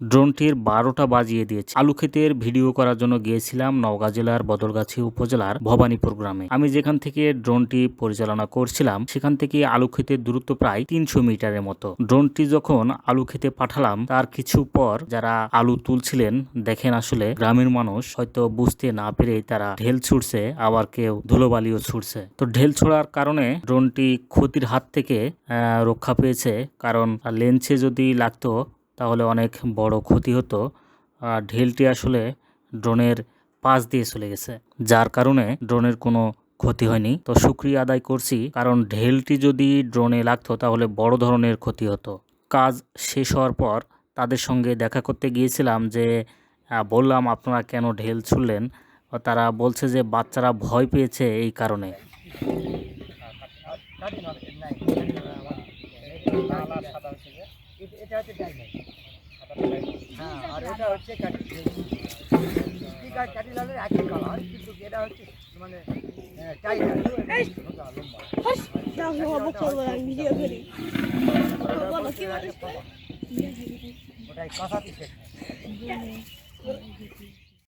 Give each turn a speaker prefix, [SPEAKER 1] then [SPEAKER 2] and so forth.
[SPEAKER 1] ড্রোনটির বারোটা বাজিয়ে দিয়েছে। আলু ক্ষেতের ভিডিও করার জন্য গিয়েছিলাম নওগাঁ জেলার বদলগাছি উপজেলার ভবানীপুর গ্রামে। আমি যেখান থেকে ড্রোনটি পরিচালনা করছিলাম, সেখান থেকে আলু ক্ষেতের দূরত্ব প্রায় তিনশো মিটারের মতো। ড্রোনটি যখন আলু খেতে পাঠালাম, তার কিছু পর যারা আলু তুলছিলেন, দেখেন আসলে গ্রামের মানুষ হয়তো বুঝতে না পেরে তারা ঢেল ছুটছে, আবার কেউ ধুলোবালিও ছুটছে। তো ঢেল ছোড়ার কারণে ড্রোনটি ক্ষতির হাত থেকে রক্ষা পেয়েছে, কারণ লেন্সে যদি লাগতো তাহলে অনেক বড় ক্ষতি হতো। আর ঢেলটি আসলে ড্রোনের পাশ দিয়ে চলে গেছে, যার কারণে ড্রোনের কোনো ক্ষতি হয়নি। তো শুক্রিয়া আদায় করছি, কারণ ঢেলটি যদি ড্রোনে লাগতো তাহলে বড় ধরনের ক্ষতি হতো। কাজ শেষ হওয়ার পর তাদের সঙ্গে দেখা করতে গিয়েছিলাম যে বললাম, আপনারা কেন ঢেল ছুড়লেন? তারা বলছে যে, বাচ্চারা ভয় পেয়েছে এই কারণে।
[SPEAKER 2] এটা হচ্ছে ডাইনাই হ্যাঁ আর এটা হচ্ছে কাঠি ঠিক আছে লালের একই কালার কিন্তু এটা হচ্ছে মানে টাইগার
[SPEAKER 3] করি। বলো
[SPEAKER 2] ওটাই কথা দিচ্ছে